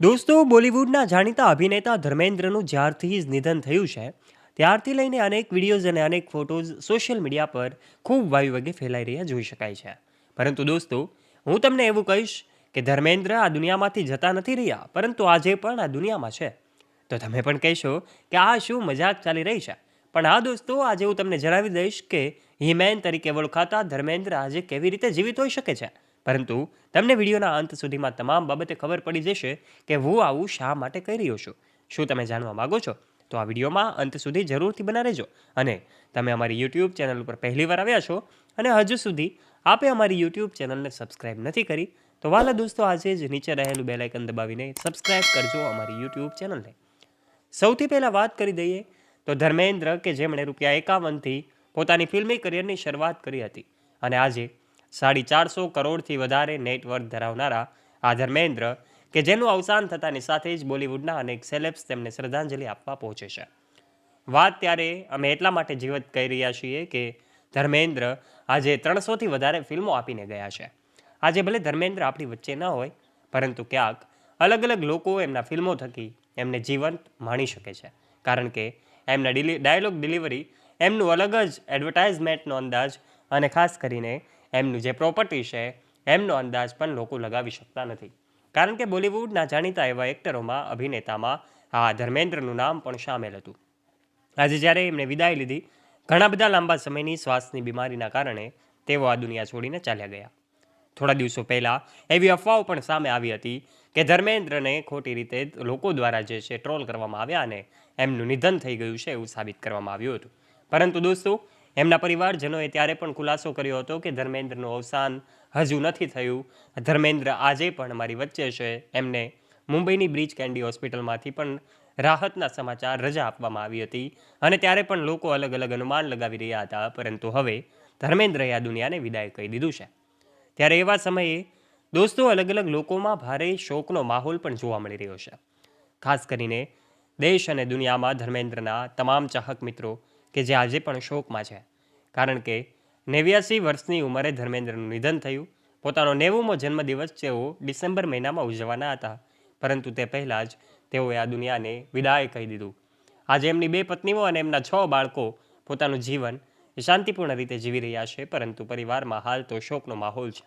દોસ્તો, બોલિવૂડના જાણીતા અભિનેતા ધર્મેન્દ્રનું જ્યારથી જ નિધન થયું છે, ત્યારથી લઈને અનેક વિડીયોઝ અને અનેક ફોટોઝ સોશિયલ મીડિયા પર ખૂબ વાયુ વગે ફેલાઈ રહ્યા જોઈ શકાય છે. પરંતુ દોસ્તો, હું તમને એવું કહીશ કે ધર્મેન્દ્ર આ દુનિયામાંથી જતા નથી રહ્યા, પરંતુ આજે પણ આ દુનિયામાં છે. તો તમે પણ કહેશો કે આ શું મજાક ચાલી રહી છે? પણ હા દોસ્તો, આજે હું તમને જણાવી દઈશ કે હિમેન તરીકે ઓળખાતા ધર્મેન્દ્ર આજે કેવી રીતે જીવિત હોઈ શકે છે? પરંતુ તમને વિડીયોના અંત સુધીમાં તમામ બાબતે ખબર પડી જશે કે હું આવું શા માટે કહી રહ્યો છું. શું તમે જાણવા માગો છો? તો આ વિડીયોમાં અંત સુધી જરૂરથી બના રહેજો અને તમે અમારી યુટ્યુબ ચેનલ ઉપર પહેલીવાર આવ્યા છો અને હજુ સુધી આપે અમારી યુટ્યુબ ચેનલને સબસ્ક્રાઇબ નથી કરી, તો વાલા દોસ્તો, આજે જ નીચે રહેલું બેલાઇકન દબાવીને સબસ્ક્રાઇબ કરજો અમારી યુટ્યુબ ચેનલને. સૌથી પહેલાં વાત કરી દઈએ તો ધર્મેન્દ્ર કે જેમણે રૂપિયા એકાવનથી પોતાની ફિલ્મી કરિયરની શરૂઆત કરી હતી અને આજે સાડી ચારસો કરોડથી વધારે નેટવર્ક ધરાવનારા આ ધર્મેન્દ્ર, કે જેનું અવસાન થતાની સાથે જ બોલિવૂડના અનેક સેલેબ્સ તેમને શ્રદ્ધાંજલિ આપવા પહોંચે છે. વાત ત્યારે અમે એટલા માટે જીવત કહી રહ્યા છીએ કે ધર્મેન્દ્ર આજે ત્રણસોથી વધારે ફિલ્મો આપીને ગયા છે. આજે ભલે ધર્મેન્દ્ર આપણી વચ્ચે ન હોય, પરંતુ ક્યાંક અલગ અલગ લોકો એમના ફિલ્મો થકી એમને જીવંત માણી શકે છે. કારણ કે એમના ડાયલોગ ડિલિવરી એમનું અલગ જ એડવર્ટાઇઝમેન્ટનો અંદાજ અને ખાસ કરીને એમનું જે પ્રોપર્ટી છે, એમનો અંદાજ પણ લોકો લગાવી શકતા નથી. કારણ કે બોલિવૂડના જાણીતા એવા એક્ટરોમાં, અભિનેતામાં આ ધર્મેન્દ્રનું નામ પણ સામેલ હતું. આજે જ્યારે એમણે વિદાય લીધી, ઘણા બધા લાંબા સમયની શ્વાસની બીમારીના કારણે તેઓ આ દુનિયા છોડીને ચાલ્યા ગયા. થોડા દિવસો પહેલાં એવી અફવાઓ પણ સામે આવી હતી કે ધર્મેન્દ્રને ખોટી રીતે લોકો દ્વારા જે છે, ટ્રોલ કરવામાં આવ્યા અને એમનું નિધન થઈ ગયું છે એવું સાબિત કરવામાં આવ્યું હતું. પરંતુ દોસ્તો એમના પરિવારજનોએ ત્યારે પણ ખુલાસો કર્યો હતો કે ધર્મેન્દ્રનું અવસાન હજુ નથી થયું. ધર્મેન્દ્ર આજે પણ મારી વચ્ચે છે. એમને મુંબઈની બ્રિજ કેન્ડી હોસ્પિટલમાંથી પણ રાહતના સમાચાર રજા આપવામાં આવી હતી અને ત્યારે પણ લોકો અલગ અલગ અનુમાન લગાવી રહ્યા હતા, પરંતુ હવે ધર્મેન્દ્રએ આ દુનિયાને વિદાય કહી દીધું છે. ત્યારે એવા સમયે દોસ્તો અલગ અલગ લોકોમાં ભારે શોકનો માહોલ પણ જોવા મળી રહ્યો છે. ખાસ કરીને દેશ અને દુનિયામાં ધર્મેન્દ્રના તમામ ચાહક મિત્રો કે જે આજે પણ શોકમાં છે. કારણ કે નેવ્યાસી વર્ષની ઉંમરે ધર્મેન્દ્રનું નિધન થયું. પોતાનો નેવુંમો જન્મદિવસ તેઓ ડિસેમ્બર મહિનામાં ઉજવવાના હતા. પરંતુ તે પહેલાં જ તેઓએ આ દુનિયાને વિદાય કહી દીધું. આજે એમની બે પત્નીઓ અને એમના છ બાળકો પોતાનું જીવન શાંતિપૂર્ણ રીતે જીવી રહ્યા છે, પરંતુ પરિવારમાં હાલ તો શોકનો માહોલ છે.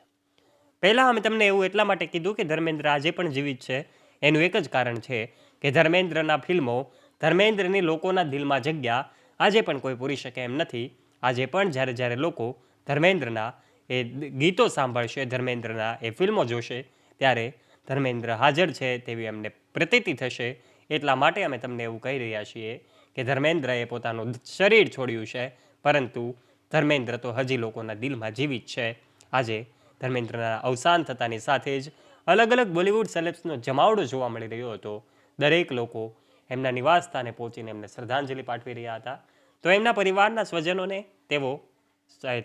પહેલાં અમે તમને એવું એટલા માટે કીધું કે ધર્મેન્દ્ર આજે પણ જીવિત છે. એનું એક જ કારણ છે કે ધર્મેન્દ્રના ફિલ્મો ધર્મેન્દ્રની લોકોના દિલમાં જગ્યા આજે પણ કોઈ પૂરી શકે એમ નથી. આજે પણ જ્યારે જ્યારે લોકો ધર્મેન્દ્રના એ ગીતો સાંભળશે, ધર્મેન્દ્રના એ ફિલ્મો જોશે, ત્યારે ધર્મેન્દ્ર હાજર છે તેવી એમને પ્રતીતિ થશે. એટલા માટે અમે તમને એવું કહી રહ્યા છીએ કે ધર્મેન્દ્રએ પોતાનું શરીર છોડ્યું છે, પરંતુ ધર્મેન્દ્ર તો હજી લોકોના દિલમાં જીવિત છે. આજે ધર્મેન્દ્રના અવસાન થતાની સાથે જ અલગ અલગ બોલિવૂડ સેલેબ્સનો જમાવડો જોવા મળી રહ્યો હતો. દરેક લોકો એમના નિવાસ સ્થાને પહોંચીને એમને શ્રદ્ધાંજલિ પાઠવી રહ્યા હતા. તો એમના પરિવારના સ્વજનોને તેઓ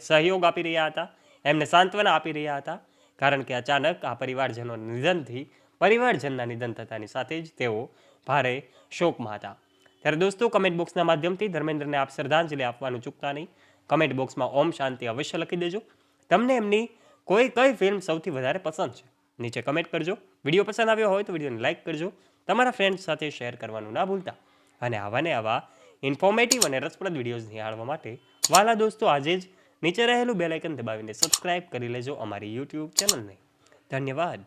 સહયોગ આપી રહ્યા હતા. એમને સાંત્વના આપી રહ્યા હતા. કારણ કે અચાનક આ પરિવારજનોના નિધનથી, પરિવારજનના નિધન થતાની સાથે જ તેઓ ભારે શોકમાં હતા. ત્યારે દોસ્તો કમેન્ટ બોક્સના માધ્યમથી ધર્મેન્દ્રને આપ શ્રદ્ધાંજલિ આપવાનું ચૂકતા નહીં. કમેન્ટ બોક્સમાં ઓમ શાંતિ અવશ્ય લખી દેજો. તમને એમની કોઈ, કઈ ફિલ્મ સૌથી વધારે પસંદ છે? નીચે કમેન્ટ કરજો. વીડિયો પસંદ આવ્યો હોય તો વિડીયોને લાઇક કરજો. તમારા ફ્રેન્ડ્સ સાથે શેર કરવાનું ના ભૂલતા. અને આવા ને આવા ઇન્ફોર્મેટિવ અને રસપ્રદ વિડીયોઝ નિહાળવા માટે વાલા દોસ્તો આજે જ નીચે રહેલું બેલાઇકન દબાવીને સબસ્ક્રાઇબ કરી લેજો અમારી યુટ્યુબ ચેનલને ધન્યવાદ.